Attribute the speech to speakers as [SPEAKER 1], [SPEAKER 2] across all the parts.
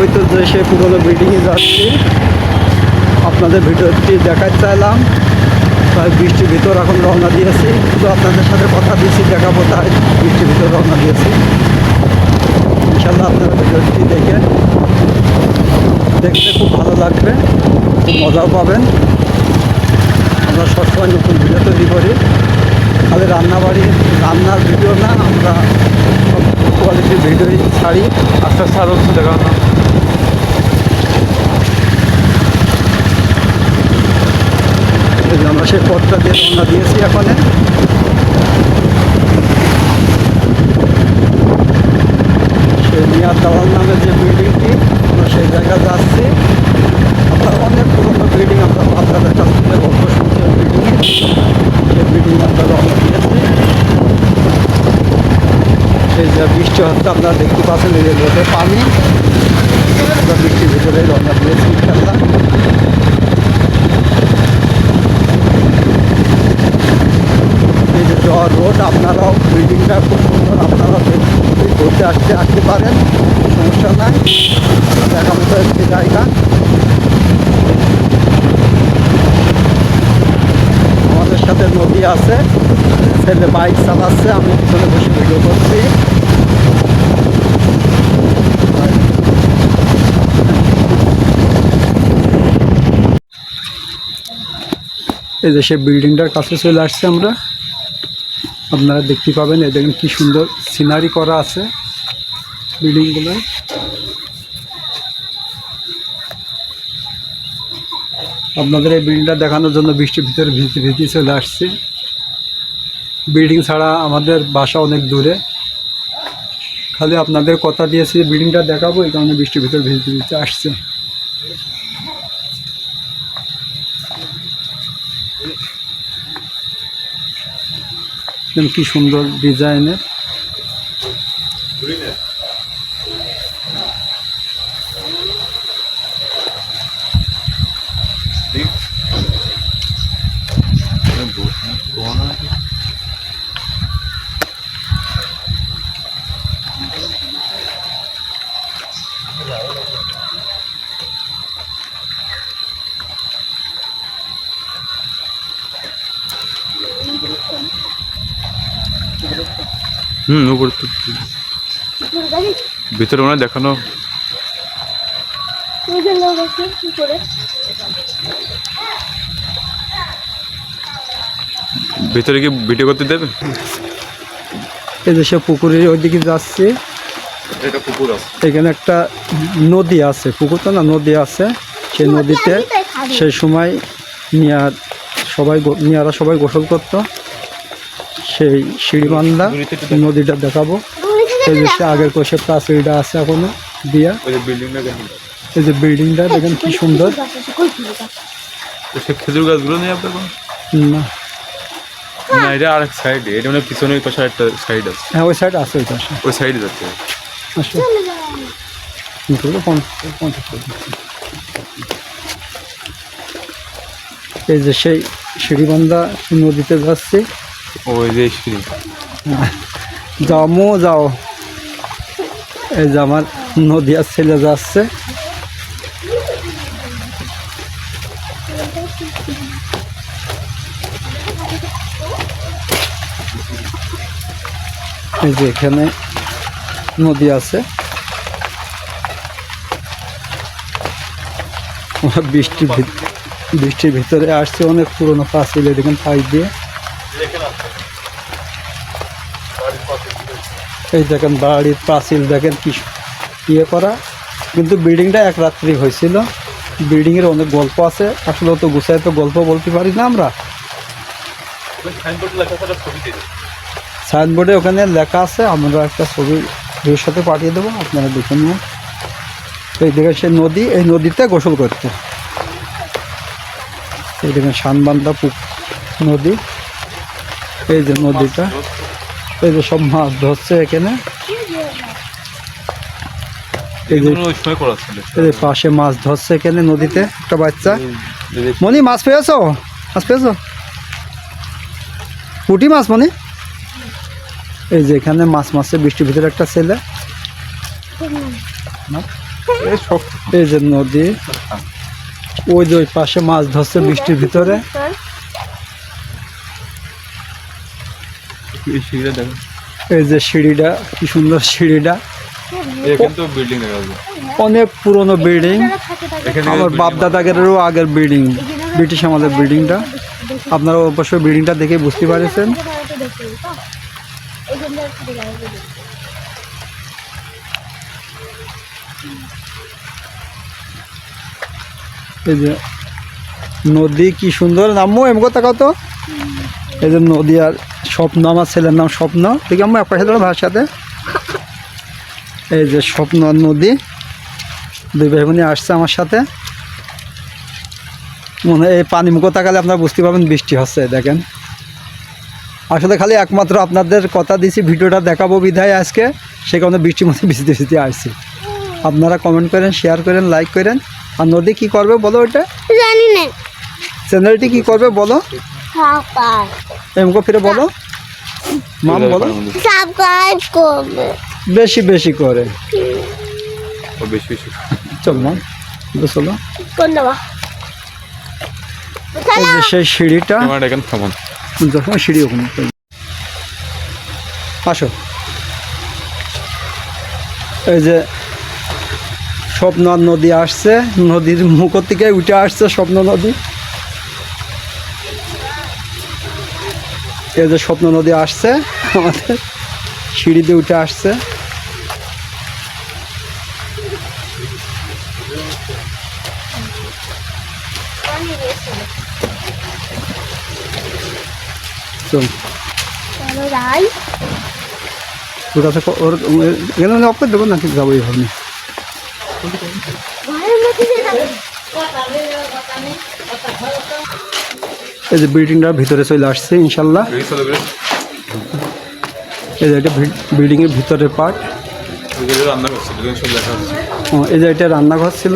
[SPEAKER 1] ঐতিহ্য সেই পুরনো বিল্ডিংয়ে যাচ্ছি। আপনাদের ভিডিওটি দেখাতে চাইলাম। তাই বৃষ্টির ভিতর এখন রওনা দিয়েছি। শুধু আপনাদের সাথে কথা দিয়েছি, দেখাবো তাই বৃষ্টির ভিতর রওনা দিয়েছি। ইনশাল্লাহ আপনারা ভিডিওটি দেখে দেখতে খুব ভালো লাগবে, খুব মজাও পাবেন। আমরা সবসময় নতুন ভিডিও তৈরি করি। খালি রান্নাবাড়ি, রান্নার ভিডিও না, আমরা কোয়ালিটির ভিডিওই ছাড়ি
[SPEAKER 2] আস্তে আস্তে আরও কিছু দেখাও না
[SPEAKER 1] এই যে আমরা সেই পথটা দিয়ে রওনা দিয়েছি এখানে। সেই মিয়ার নামের যে বিল্ডিংটি আমরা সেই জায়গায় যাচ্ছি। আমরা অনেক পুরোনো বিল্ডিং আমরা গল্প শুনছি ওই বিল্ডিংয়ে সেই বিল্ডিং দিয়েছি। এই যে বৃষ্টি হচ্ছে, আপনারা দেখতে পাচ্ছেন এই যে পানি। বৃষ্টির ভিতরে রওনা দিয়েছি ইনশাল্লাহ এই যে রোড, আপনারাও বিল্ডিংটা খুব সুন্দর আপনারা ঘুরতে আসতে আসতে পারেন, সমস্যা নাই। দেখা মতো একটি জায়গা। আমাদের সাথে নদী আছে। ছেলে বাইক চালাচ্ছে আমি পিছনে বসে ভিডিও করছি। এই যে সে বিল্ডিংটার কাছে চলে আসছে আমরা। আপনারা দেখতে পাবেন, এই দেখেন কি সুন্দর সিনারি করা আছে বিল্ডিংগুলো আপনাদের এই বিল্ডিংটা দেখানোর জন্য বৃষ্টির ভিতরে ভিজতে ভিজতে চলে আসছে। বিল্ডিং ছাড়া আমাদের বাসা অনেক দূরে। খালি আপনাদের কথা দিয়েছি, বিল্ডিংটা দেখাবো, এই কারণে বৃষ্টির ভিতরে ভিজতে ভিজতে আসছে। কি সুন্দর ডিজাইনের
[SPEAKER 2] হুম উপরে তো ভিতরে মনে দেখানো। ভিতরে কি ভিডিও করতে দেবে?
[SPEAKER 1] এই যে সে পুকুরের ওইদিকে যাচ্ছে।
[SPEAKER 2] এটা পুকুর আছে।
[SPEAKER 1] এখানে একটা নদী আছে পুকুর তো না নদী আছে। সেই নদীতে সেই সময় মিয়ার সবাই গো- মিয়ারা সবাই গোসল করত। সেই সিঁড়িবান্ধা নদীটা দেখাবো। এই যে আগের কোষে প্রাচীরটা আছে এখনও দিয়া।
[SPEAKER 2] ওই যে বিল্ডিংটা দেখেন।
[SPEAKER 1] এই যে বিল্ডিংটা দেখেন কি সুন্দর।
[SPEAKER 2] খেজুর গাছগুলো নেই আপনার
[SPEAKER 1] না।
[SPEAKER 2] না এটা আরেক সাইডে এটা মানে পিছনে ওই পাশে একটা সাইড আছে।
[SPEAKER 1] হ্যাঁ ওই সাইড আছে ওই পাশে।
[SPEAKER 2] ওই সাইডে যাচ্ছে।
[SPEAKER 1] থেকে? এই যে সেই সিঁড়িবান্ধা নদীতে যাচ্ছি।
[SPEAKER 2] ওই যে সিঁড়ি।
[SPEAKER 1] যাও মো যাও। এই যে আমার নদিয়ার ছেলে যাচ্ছে এই যে এখানে নদী আছে আমরা বৃষ্টির ভিত- বৃষ্টির ভিতরে আসছে অনেক পুরোনো পাঁচিল দেখেন পাইপ দিয়ে এই দেখেন বাড়ির পাঁচিল দেখেন কি ইয়ে করা। কিন্তু বিল্ডিংটা এক রাত্রি হয়েছিল। বিল্ডিংয়ের অনেক গল্প আছে। আসলে তো গুছায় তো গল্প বলতে পারি না আমরা। সাইনবোর্ডে ওখানে লেখা আছে, আমরা একটা ছবি ভিডিওর সাথে পাঠিয়ে দেবো, আপনারা দেখে নিন। এই দেখেন সে নদী, এই নদীতে গোসল করতে। এই দেখেন শানবান্ধা পুক নদী। এই যে নদীটা। এই যে সব মাছ ধরছে এখানে। পাশে মাছ ধরছে এখানে নদীতে একটা বাচ্চা। মনি মাছ পেয়েছ? মাছ পেয়েছ? পুঁটি মাছ মনি এই যে এখানে মাছ মাছে বৃষ্টির ভিতরে একটা ছেলে।
[SPEAKER 2] এই সব
[SPEAKER 1] এই যে নদী। ওই যে ওই পাশে মাছ ধরছে বৃষ্টির ভিতরে।
[SPEAKER 2] এই সিঁড়িটা দেখো।
[SPEAKER 1] এই যে সিঁড়িটা কি সুন্দর সিঁড়িটা। অনেক পুরনো বিল্ডিং আমার বাপ দাদাগেরও আগের বিল্ডিং ব্রিটিশ আমাদের বিল্ডিংটা আপনারা অবশ্যই বিল্ডিংটা দেখে বুঝতে পারছেন। এই যে নদী কি সুন্দর নামও এম কথা কত এই যে নদী আর স্বপ্ন আমার ছেলের নাম স্বপ্ন। ঠিক আমি একটা ছেলের ভাষাতে এই যে স্বপ্ন নদী দুই ভাই বোনই আসছে আমার সাথে। মনে হয় এই পানি মুখো তাকালে আপনারা বুঝতে পারবেন বৃষ্টি হচ্ছে দেখেন। আসলে খালি একমাত্র আপনাদের কথা দিছি ভিডিওটা দেখাবো বিধায় আজকে। সে কারণে বৃষ্টির মধ্যে ভিজতে ভিজতে আসছি। আপনারা কমেন্ট করেন শেয়ার করেন লাইক করেন। আর নদী কী করবে বলো ওটা
[SPEAKER 3] জানি না।
[SPEAKER 1] চ্যানেলটি কী করবে বলো? এমকো ফিরে বলো। মাম বলো।
[SPEAKER 3] সাবস্ক্রাইব করবে
[SPEAKER 1] বেশি বেশি করে।
[SPEAKER 2] ও বেশি বেশি।
[SPEAKER 1] চল মাম চলো।
[SPEAKER 3] কোন দেবা?
[SPEAKER 1] সেই সিঁড়িটা।
[SPEAKER 2] এখানে থামান
[SPEAKER 1] যখন সিঁড়ি ওখানে আসো। এই যে স্বপ্ন নদী আসছে নদীর মুখ থেকে উঠে আসছে স্বপ্ন নদী। এই যে স্বপ্ন নদী আসছে আমাদের সিঁড়ি দিয়ে উঠে আসছে। চল।
[SPEAKER 3] চলো
[SPEAKER 1] ওর কাছে ক- ওর ওর- এখানে অফ করে দেবো নাকি? যাব এইভাবে
[SPEAKER 3] ঘরের মধ্যে দিয়ে যাবে।
[SPEAKER 1] এই যে বিল্ডিংটার ভিতরে চলে আসছে ইনশাল্লাহ।
[SPEAKER 2] এই
[SPEAKER 1] যে এটা বিল্ডিংয়ের ভিতরের পার্ট এই যে এটা রান্নাঘর ছিল।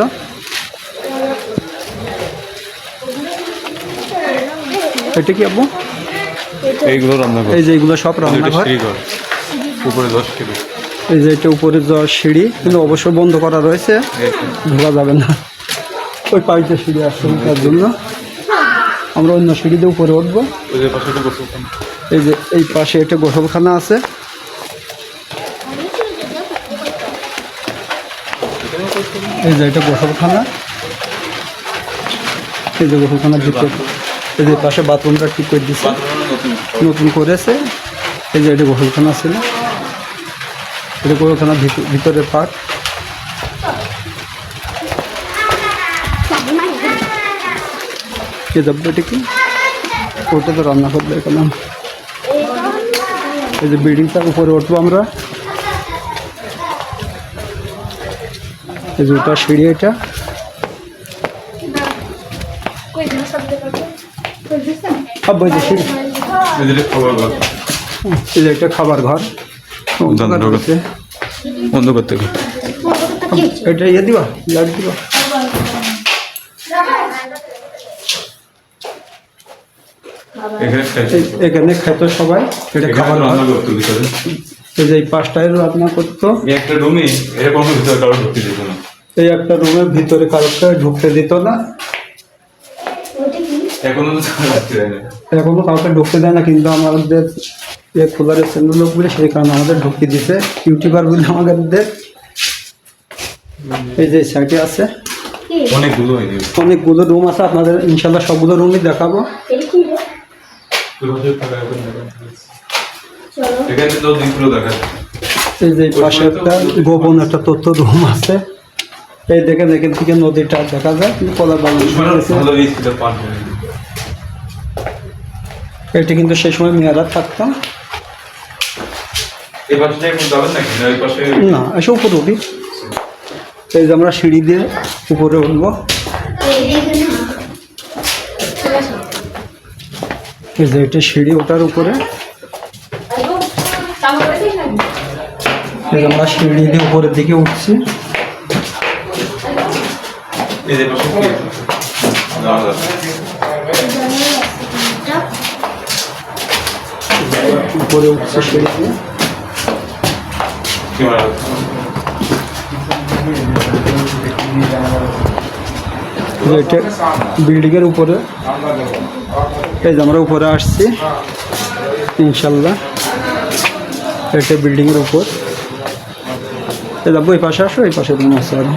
[SPEAKER 1] এটা কি আপু
[SPEAKER 2] এইগুলো রান্না
[SPEAKER 1] এই যে এগুলো সব রান্নাঘর।
[SPEAKER 2] উপরে দশ কিলো
[SPEAKER 1] এই যে এটা উপরে যাওয়ার সিঁড়ি কিন্তু অবশ্যই বন্ধ করা রয়েছে। ঢোকা যাবে না। ওই পাইতে সিঁড়ি আসছে তার জন্য। আমরা অন্য সিঁড়িতে উপরে উঠবো। এই যে এই পাশে একটা গোসলখানা আছে। এই যে এটা গোসলখানা। এই যে গোসলখানার ভিতরে। এই যে পাশে বাথরুমটা ঠিক করে দিচ্ছে নতুন করেছে। এই যে এটা গোসলখানা ছিল। এটা গোসলখানার ভিতর- ভিতরের পার্ট কে যাবে এটা কি ওটা তো রান্না করবে এখানে এই যে বিল্ডিংটার উপরে উঠবো আমরা এই যে ওটা সিঁড়ি এটা সব ওই যে সিঁড়ি
[SPEAKER 2] এদিকে খাবার ঘর
[SPEAKER 1] এই যে একটা খাবার ঘর
[SPEAKER 2] জানলা ঢোকাতে। বন্ধ করতে হবে
[SPEAKER 1] এটা ইয়ে দিবা লাইট দিবা
[SPEAKER 2] এখানে
[SPEAKER 1] খাইতো সবাই। এটা খাবার
[SPEAKER 2] রান্না করতো ভিতরে।
[SPEAKER 1] এই যে এই পাঁচটায় রান্না করতো।
[SPEAKER 2] এই একটা রুমে এরকম ভিতরে কারও ঢুকতে দিত না।
[SPEAKER 1] এই একটা রুমের ভিতরে কারোকে ঢুকতে দিত না। এখনও কাউকে ঢুকতে দেয় না কিন্তু আমাদের যে খোলারের চ্যানেল লোকগুলি সেই কারণে আমাদের ঢুকতে দিছে। ইউটিউবার বলে আমাদের এই যে সাইটে আছে।
[SPEAKER 2] অনেকগুলো
[SPEAKER 1] অনেকগুলো রুম আছে আপনাদের ইনশাল্লাহ সবগুলো রুমই দেখাবো
[SPEAKER 2] এখানে তো দিনগুলো দেখা যায়
[SPEAKER 1] এই যে পাশে একটা গোপন একটা তথ্য রুম আছে। এই দেখেন এখান থেকে নদীটা দেখা যায় কলা এটি কিন্তু সেই সময় মেয়েরা থাকতো।
[SPEAKER 2] এই পাশে এখন যাবেন নাকি? না
[SPEAKER 1] না এসে উপরে উঠি। এই যে আমরা সিঁড়ি দিয়ে উপরে উঠবো। এই যে এটা সিঁড়ি ওঠার উপরে। আমরা সিঁড়ি দিয়ে উপরের দিকে উঠছি। উপরে উঠছি সিঁড়ি দিয়ে। এটা বিল্ডিংয়ের উপরে। এই যে আমরা উপরে আসছি। ইনশাল্লাহ। এটা বিল্ডিংয়ের উপর। এই যাব এই পাশে আসো এই পাশে রুম আছে আরও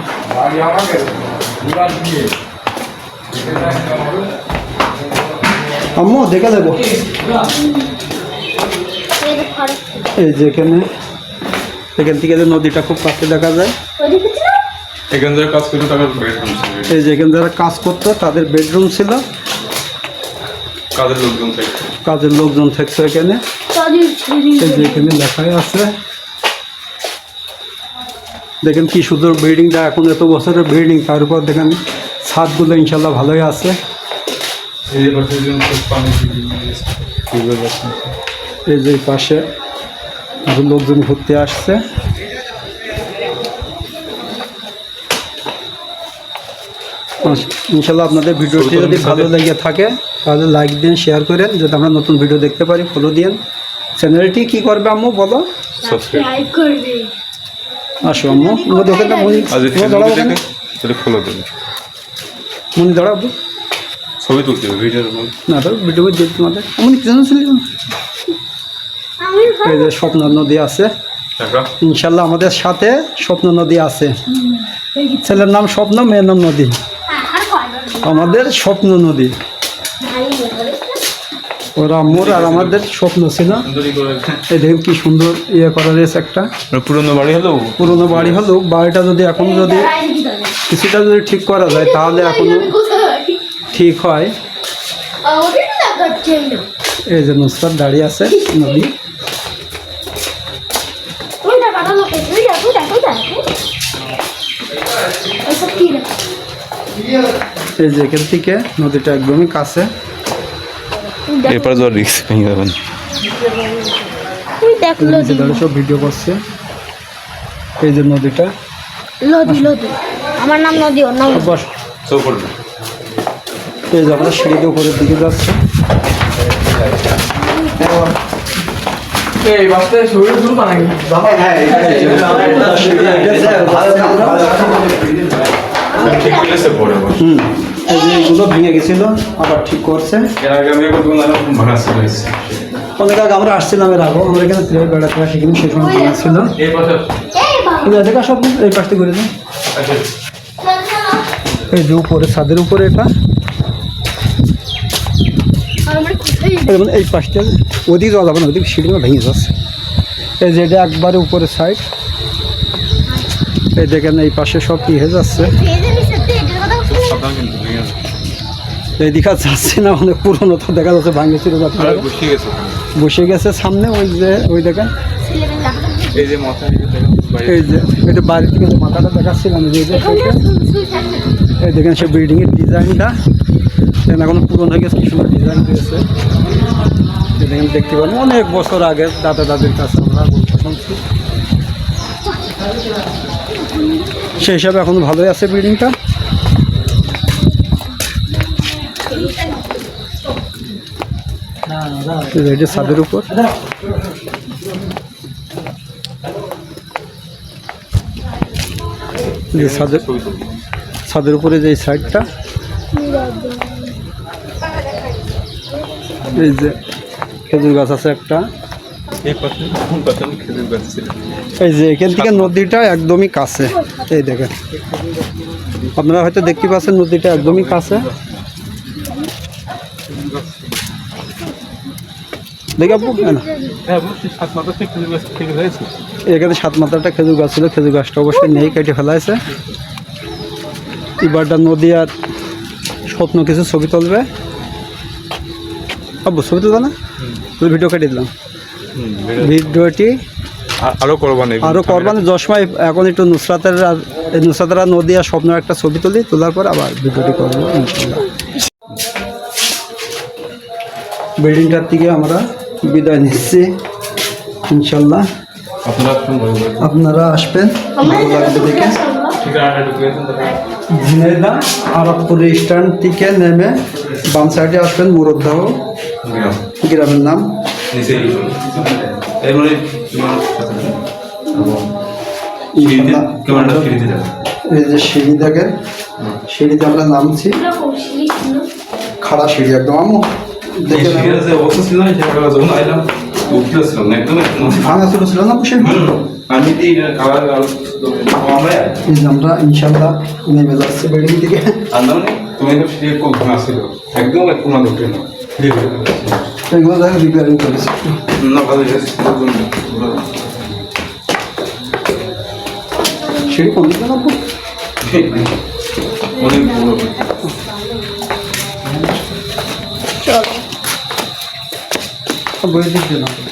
[SPEAKER 1] আম্মু দেখে দেবো
[SPEAKER 3] এই যে
[SPEAKER 1] এখানে এখান থেকে যে নদীটা খুব কাছে দেখা যায়?
[SPEAKER 2] এখান থেকে কাজ করতো তাদের বেডরুম ছিল।
[SPEAKER 1] এই যে এখানে যারা কাজ করতো তাদের বেডরুম ছিল।
[SPEAKER 2] কাজের লোকজন থাকছে
[SPEAKER 1] কাজের লোকজন থাকতো এখানে? এখানে লেখাই আছে। দেখেন কি সুন্দর বিল্ডিংটা এখন এত বছরের বিল্ডিং তার উপর দেখেন ছাদগুলো ইনশাল্লাহ ভালোই আছে।
[SPEAKER 2] এই পাশে যেন খুব পানি টিউবওয়েল আছে
[SPEAKER 1] এই যে পাশে লোকজন ঘুরতে আসছে। ইনশাল্লাহ আপনাদের ভিডিওটি যদি ভালো লেগে থাকে তাহলে লাইক দিন শেয়ার করেন যাতে আমরা নতুন ভিডিও দেখতে পারি। ফলো দিন চ্যানেলটি কি করবে আম্মু বলো?
[SPEAKER 2] সাবস্ক্রাইব
[SPEAKER 3] করবে।
[SPEAKER 1] আসো আম্মু। তোমার দোকানটা মনি
[SPEAKER 2] আর যদি
[SPEAKER 1] তোমার দাঁড়াও।
[SPEAKER 2] দেখে তাহলে ফলো দেবে।
[SPEAKER 1] মনি দাঁড়াও।
[SPEAKER 2] ছবি তুলতে হবে ভিডিওর মধ্যে
[SPEAKER 1] না তো ভিডিও দিয়ে তোমাদের। মনি কি জানো ছিল
[SPEAKER 3] আমি
[SPEAKER 1] এই যে স্বপ্ন নদী আছে। ইনশাল্লাহ আমাদের সাথে স্বপ্ন নদী আছে। ছেলের নাম স্বপ্ন মেয়ের নাম নদী। আমাদের স্বপ্ন নদী। ওরা মোর আর আমাদের স্বপ্ন ছিল। এই দেখেন কি সুন্দর ইয়ে করা রয়েছে একটা।
[SPEAKER 2] পুরনো বাড়ি হলো?
[SPEAKER 1] পুরোনো বাড়ি হলেও বাড়িটা যদি এখন যদি কিছুটা যদি ঠিক করা যায় তাহলে এখনও ঠিক হয়। এই যে নুসরাত দাঁড়িয়ে আছে নদী। এই যে এখান থেকে নদীটা একদমই কাছে।
[SPEAKER 2] এরপরে যাওয়ার রিস্ক ভেঙে যাবেন
[SPEAKER 3] ওই দেখ
[SPEAKER 1] এই
[SPEAKER 3] লদি
[SPEAKER 1] যে দাঁড়িয়ে সব ভিডিও করছে এই যে নদীটা
[SPEAKER 3] লদি লদি আমার নাম নদী ওর নাম
[SPEAKER 1] বস
[SPEAKER 2] সব করবে
[SPEAKER 1] এই যে আমরা সিঁড়িতে উপরের দিকে যাচ্ছে
[SPEAKER 4] এই বাচ্চাদের শরীর শুরু বানাই
[SPEAKER 2] ঠিক
[SPEAKER 1] ভেঙে গেছিল আবার ঠিক করছে অনেক আগে আমরা আসছিলাম এর আগে আমরা এখানে প্লেয়ার বেড়াতে আসি কিন্তু সে সময় ভাঙা ছিল
[SPEAKER 2] এই
[SPEAKER 1] দেখা সব এই পাশটি করে দেন এই যে উপরে ছাদের উপরে এটা
[SPEAKER 3] কোথায়
[SPEAKER 1] এই পাশটা ওদিকে যাওয়া যাবে না ওদিকে সিঁড়িগুলো ভেঙে যাচ্ছে এই যে এটা একবারে উপরে সাইড এই দেখেন এই পাশে সব কি হয়ে যাচ্ছে। এই দিকে আর যাচ্ছে না অনেক পুরনো তো দেখা যাচ্ছে ভাঙে ছিল
[SPEAKER 2] বসে গেছে
[SPEAKER 1] বসে গেছে সামনে ওই যে ওই দেখেন।
[SPEAKER 2] এই যে
[SPEAKER 1] এই যে এটা বাড়ি থেকে যে মাথাটা দেখাচ্ছিলাম যে এই দেখেন। সে বিল্ডিংয়ের ডিজাইনটা। দেখেন এখন পুরনো হয়ে গেছে কি সুন্দর ডিজাইন দিয়েছে দেখেন দেখতে পারেন অনেক বছর আগে দাদা দাদির কাছে আমরা গল্প শুনছি। সেই হিসাবে এখন ভালোই আছে বিল্ডিংটা। এই যে ছাদের উপর। যে ছাদের ছাদের উপরে যে সাইডটা। এই যে খেজুর গাছ আছে একটা।
[SPEAKER 2] এই
[SPEAKER 1] যে এখান থেকে নদীটা একদমই কাছে। এই দেখেন। আপনারা হয়তো দেখতে পাচ্ছেন নদীটা একদমই কাছে দেখে আপু না
[SPEAKER 2] হ্যাঁ অবশ্যই সাত মাথা থেকে খেজুর গাছ থেকে হয়েছে?
[SPEAKER 1] এখানে সাত মাথাটা খেজুর গাছ ছিল খেজুর গাছটা অবশ্যই নেই কেটে ফেলা ফেলাইছে। এবারটা নদী আর স্বপ্ন কিছু ছবি তুলবে। আব্বু ছবি তুলবে না? তুই ভিডিও কেটে দিলাম। ভিডিওটি
[SPEAKER 2] আরও করবান
[SPEAKER 1] আরও করবান দশমাই এখন একটু নুসরাতের আর নুসরাতের নদী আর স্বপ্নের একটা ছবি তুলি তোলার পর আবার ভিডিওটি করব বিল্ডিংটার থেকে আমরা বিদায় নিচ্ছি ইনশাল্লাহ।
[SPEAKER 2] আপনারা
[SPEAKER 1] আপনারা আসবেন। ভালো লাগবে দেখে। ঝিনাইদা আরবপুর স্ট্যান্ড থেকে নেমে বাম সাইডে আসবেন মুরদ্দাহ গ্রামের নাম।
[SPEAKER 2] মানে
[SPEAKER 1] এই যে সিঁড়ি দেখেন সিঁড়িতে আমরা নামছি। খাড়া সিঁড়ি একদম আমু দেখে নাও।
[SPEAKER 2] যে অবস্থা ছিল না সেটা যখন আইলাম উঠতে ছিলাম না একদম একদম
[SPEAKER 1] ভাঙা ছিল ছিল না বসে
[SPEAKER 2] আমি দিই কালার আলো আমরা
[SPEAKER 1] এই যে আমরা ইনশাল্লাহ নেমে যাচ্ছি বিল্ডিং থেকে
[SPEAKER 2] আন্দাম তুমি তো সিঁড়ি খুব ভাঙা ছিল একদম এক কোনা উঠে না
[SPEAKER 1] এগুলো দেখে রিপেয়ারিং করেছি
[SPEAKER 2] না ভালো হয়েছে
[SPEAKER 1] সিঁড়ি কোন দিকে নামবো
[SPEAKER 2] অনেক বড়
[SPEAKER 1] বইয়ের দিক দিয়ে নামবো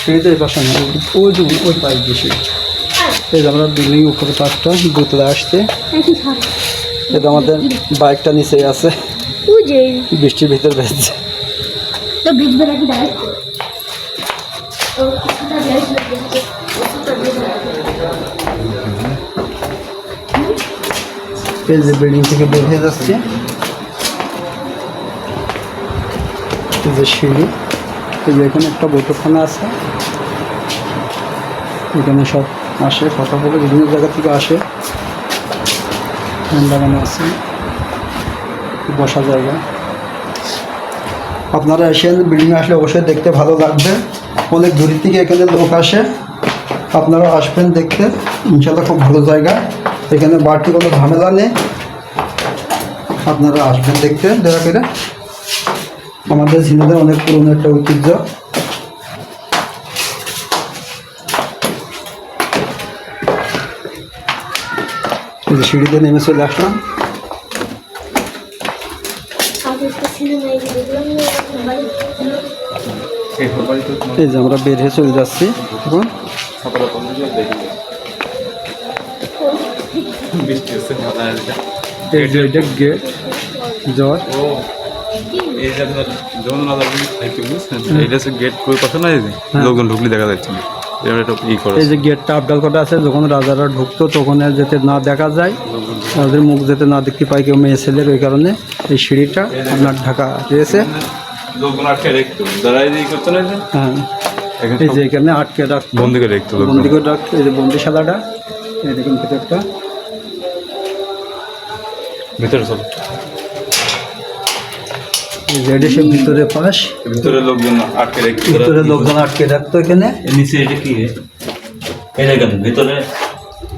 [SPEAKER 1] সিঁড়িতে এই পাশে না ওই যে ওই পাইপ দিয়ে এই যে আমরা বিল্ডিং উপরে পাঁচটা দোতলায় আসতে এই যে আমাদের বাইকটা নিচে আছে। বৃষ্টির ভিতর ভেজছে
[SPEAKER 3] তো
[SPEAKER 1] এই যে বিল্ডিং থেকে বের হয়ে যাচ্ছে। যে সিঁড়ি। এই যে এখানে একটা বৈঠকখানা আছে। এখানে সব আসে, কথা বলে, বিভিন্ন জায়গা থেকে আসে। লাগানো আছে। বসা জায়গা। আপনারা এসেন বিল্ডিং আসলে অবশ্যই দেখতে ভালো লাগবে। অনেক দূর থেকে এখানে লোক আসে। আপনারা আসবেন দেখতে। ইনশাল্লাহ খুব ভালো জায়গা। এখানে বাড়তি কোনো ঝামেলা নেই। আপনারা আসবেন দেখতে দয়া করে আমাদের ঝিনাদের অনেক পুরনো একটা ঐতিহ্য। সিঁড়িতে নেমে চলে আসলাম।
[SPEAKER 3] এই
[SPEAKER 1] যে আমরা বের হয়ে চলে যাচ্ছি এখন। গেট জ্বর
[SPEAKER 2] এই যে আপনার যখন আলাদা বুঝছেন এইটা হচ্ছে গেট করে কথা না লোকজন ঢুকলে দেখা যাচ্ছে। না এবার একটা ই করে
[SPEAKER 1] এই যে গেটটা আপডাল করা আছে যখন রাজারা ঢুকতো তখন যাতে না দেখা যায় তাদের মুখ যাতে না দেখতে পায় কেউ মেয়ে ছেলের ওই কারণে এই সিঁড়িটা আপনার ঢাকা রয়েছে। হ্যাঁ। এই যে এখানে আটকে রাখতো
[SPEAKER 2] বন্দি করে রাখতো
[SPEAKER 1] বন্দি করে রাখতো এই যে বন্দিশালাটা এই দেখুন ভেতরটা।
[SPEAKER 2] ভিতরে
[SPEAKER 1] সে ভিতরে পাশ
[SPEAKER 2] ভিতরে লোকজন আটকে রাখতো
[SPEAKER 1] ভিতরে লোকজন আটকে রাখতো এখানে।
[SPEAKER 4] নিচে এটা কি রে? এই দেখেন ভিতরে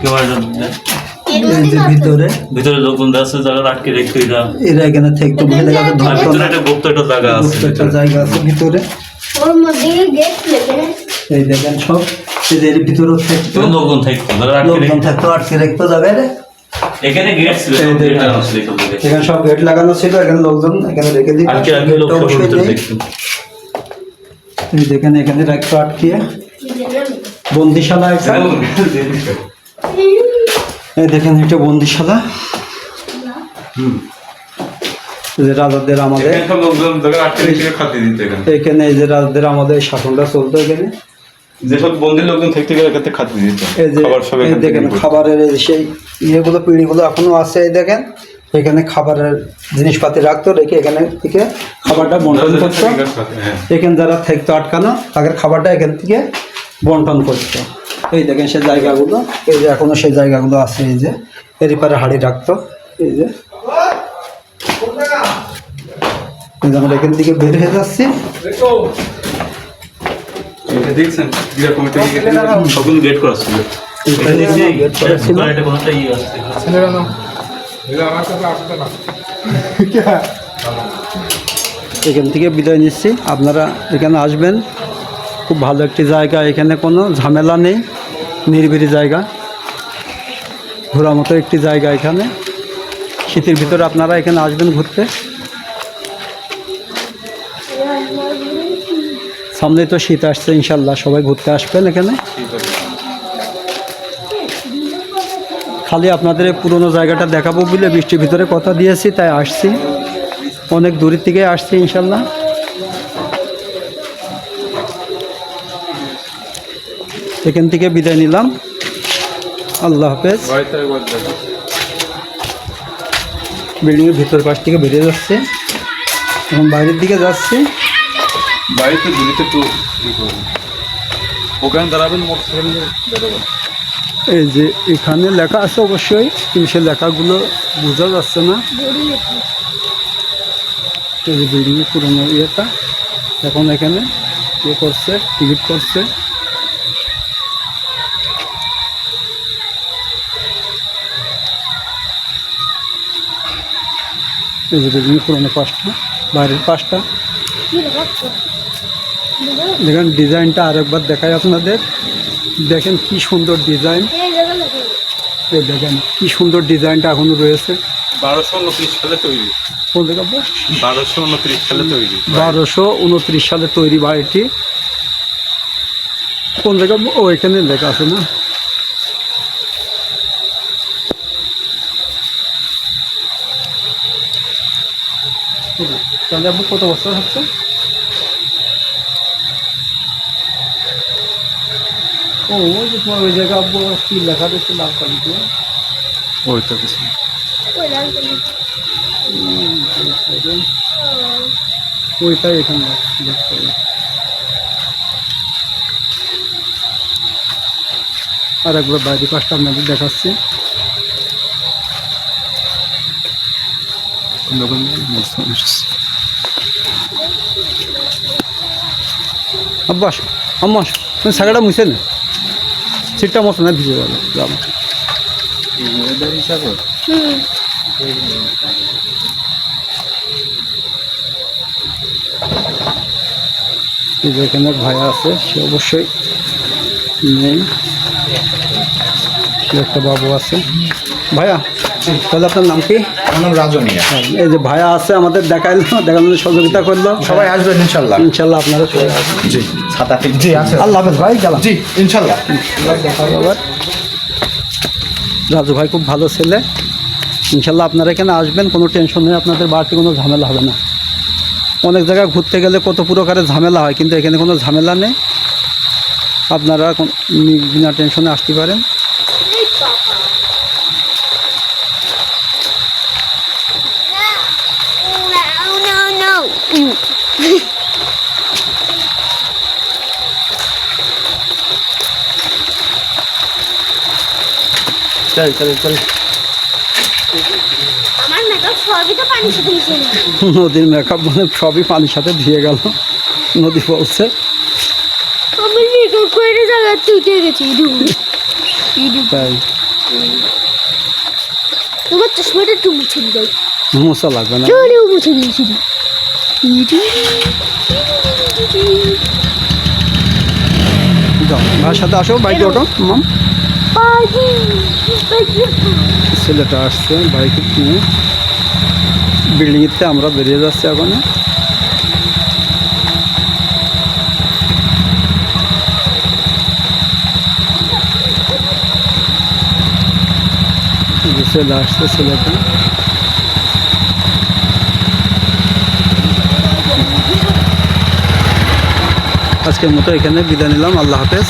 [SPEAKER 4] কেউ একজন
[SPEAKER 1] ভিতরে।
[SPEAKER 4] ভিতরে লোকজন আছে যারা আটকে রেখে এরা
[SPEAKER 1] এরা এখানে থাকতো
[SPEAKER 4] ভিতরে একটা গুপ্ত একটা জায়গা আছে
[SPEAKER 1] গুপ্ত একটা জায়গা আছে ভিতরে।
[SPEAKER 3] ওর মধ্যে গেট লেগে
[SPEAKER 1] এই দেখেন সব। এর ভিতরেও থাকতো।
[SPEAKER 4] লোকজন থাকতো
[SPEAKER 1] লোকজন থাকতো আটকে রাখতো জায়গায় রে।
[SPEAKER 4] এখানে গেট ছিল
[SPEAKER 1] সব গেট লাগানো ছিল এখানে লোকজন এখানে রেখে দেখেন এখানে রাখতো আটকিয়ে বন্দিশালা একটা। এই দেখেন এটা বন্দিশালা। এই যে রাজাদের আমাদের
[SPEAKER 2] এখানে লোকজন আটকে রেখে খাতে দিত এখানে।
[SPEAKER 1] এখানে এই যে রাজাদের আমাদের শাসনটা চলতো এখানে।
[SPEAKER 2] যেসব বন্দি লোকজন থাকতে গেলে এখানে খাতে দিত
[SPEAKER 1] এই যে
[SPEAKER 2] খাবার সব
[SPEAKER 1] দেখেন খাবারের সেই ইয়েগুলো পিঁড়িগুলো এখনও আছে এই দেখেন। এখানে খাবারের জিনিসপাতি রাখতো রেখে এখানে থেকে খাবারটা বন্টন করতো।
[SPEAKER 2] হ্যাঁ।
[SPEAKER 1] এখানে যারা থাকতো আটকানো তাদের খাবারটা এখান থেকে বন্টন করতো। এই দেখেন সেই জায়গাগুলো এই যে এখনও সেই জায়গাগুলো আছে এই যে। এর পারে হাড়ি রাখতো এই যে আমরা এখান থেকে বের হয়ে যাচ্ছি।
[SPEAKER 2] দেখছেন? কমিটি
[SPEAKER 4] তখন গেট করা ছিল।
[SPEAKER 1] এখানে
[SPEAKER 4] ইয়ে
[SPEAKER 1] এখান থেকে বিদায় নিচ্ছি। আপনারা এখানে আসবেন। খুব ভালো একটি জায়গা। এখানে কোনো ঝামেলা নেই। নিরিবিলি জায়গা। ঘোরার মতো একটি জায়গা এখানে। শীতের ভিতরে আপনারা এখানে আসবেন ঘুরতে। সামনে তো শীত আসছে, ইনশাল্লাহ সবাই ঘুরতে আসবেন এখানে। খালি আপনাদের পুরোনো জায়গাটা দেখাবো বলে বৃষ্টির ভিতরে কথা দিয়েছি, তাই আসছি। অনেক দূরের থেকে আসছি, ইনশাল্লাহ। এখান থেকে বিদায় নিলাম। আল্লাহ হাফেজ। বিল্ডিংয়ের ভিতর পাশ থেকে বেরিয়ে যাচ্ছে। এখন বাইরের দিকে যাচ্ছি।
[SPEAKER 2] বাড়িতে দূরিতে একটু ওখানে দাঁড়াবেন মোটর সাইকেল
[SPEAKER 1] এই যে এখানে লেখা আছে অবশ্যই, কিন্তু সে লেখাগুলো বোঝা যাচ্ছে না। এই যে পুরোনো ইয়েটা, এখন এখানে ইয়ে করছে টিকিট করছে। এই যে বিল্ডিং পুরোনো পাঁচটা বাইরের পাঁচটা দেখেন ডিজাইনটা আরেকবার দেখাই আপনাদের। দেখেন কি সুন্দর ডিজাইন। দেখেন কি সুন্দর ডিজাইনটা এখনও রয়েছে।
[SPEAKER 2] বারোশো উনত্রিশ সালে তৈরি। বারোশো উনত্রিশ সালে তৈরি।
[SPEAKER 1] বারোশো উনত্রিশ সালে তৈরি বাড়িটি কোন জায়গা ও এখানে লেখা আছে না। তাহলে আপনি কত বছর হচ্ছে? ও ওই যে তোমার ওই জায়গা আব্বু কি লেখা দিচ্ছে লাল কালি দিয়ে
[SPEAKER 2] ওই তো কিছু
[SPEAKER 1] ওইটাই এখানে দেখতে হবে। আর একবার বাইরে পাশটা আপনাদের দেখাচ্ছি। আব্বাস আম্মাস তুমি শাখাটা মুছে না। সিটটা মতো না, ভিজে গেল যাব
[SPEAKER 2] হিসাবে
[SPEAKER 1] যেখানে ভাইয়া আছে, সে অবশ্যই নেই। একটা বাবু আছে। ভাইয়া তাহলে আপনার নাম কি?
[SPEAKER 5] আমার নাম রাজু
[SPEAKER 1] এই যে ভাইয়া আছে আমাদের দেখাইলো দেখানোর সহযোগিতা করল।
[SPEAKER 5] সবাই আসবেন ইনশাল্লাহ।
[SPEAKER 1] ইনশাল্লাহ আপনারা সবাই আসবেন।
[SPEAKER 5] জি সাত আট জি আছে।
[SPEAKER 1] আল্লাহ হাফেজ ভাই গেলাম।
[SPEAKER 5] জি ইনশাল্লাহ।
[SPEAKER 1] দেখা আবার রাজু ভাই খুব ভালো ছেলে। ইনশাল্লাহ আপনারা এখানে আসবেন কোনো টেনশন নেই আপনাদের বাড়তি কোনো ঝামেলা হবে না। অনেক জায়গায় ঘুরতে গেলে কত প্রকারের ঝামেলা হয় কিন্তু এখানে কোনো ঝামেলা নেই। আপনারা বিনা টেনশনে আসতে পারেন
[SPEAKER 3] এই বাবা No, no, no.
[SPEAKER 1] চল চল চল। নদীর মেকআপ মানে সবই পানির সাথে ধুয়ে গেল। নদী বলছে।
[SPEAKER 3] আমি মেকআপ করে জায়গাতে উঠে গেছি ইডু ইডু
[SPEAKER 1] তাই।
[SPEAKER 3] তোমার চশমাটা একটু মুছে
[SPEAKER 1] মশা লাগবে না।
[SPEAKER 3] চলেও মুছে দিয়েছি।
[SPEAKER 1] যাও সাথে আসো বাইকে ওঠো মাম। ছেলেটা আসছে, বাইকে নিয়ে বিল্ডিংতে আমরা বেরিয়ে যাচ্ছি এখন। এই যে ছেলে আসছে, ছেলেটা। আজকের মতো এখানে বিদায় নিলাম, আল্লাহ হাফেজ।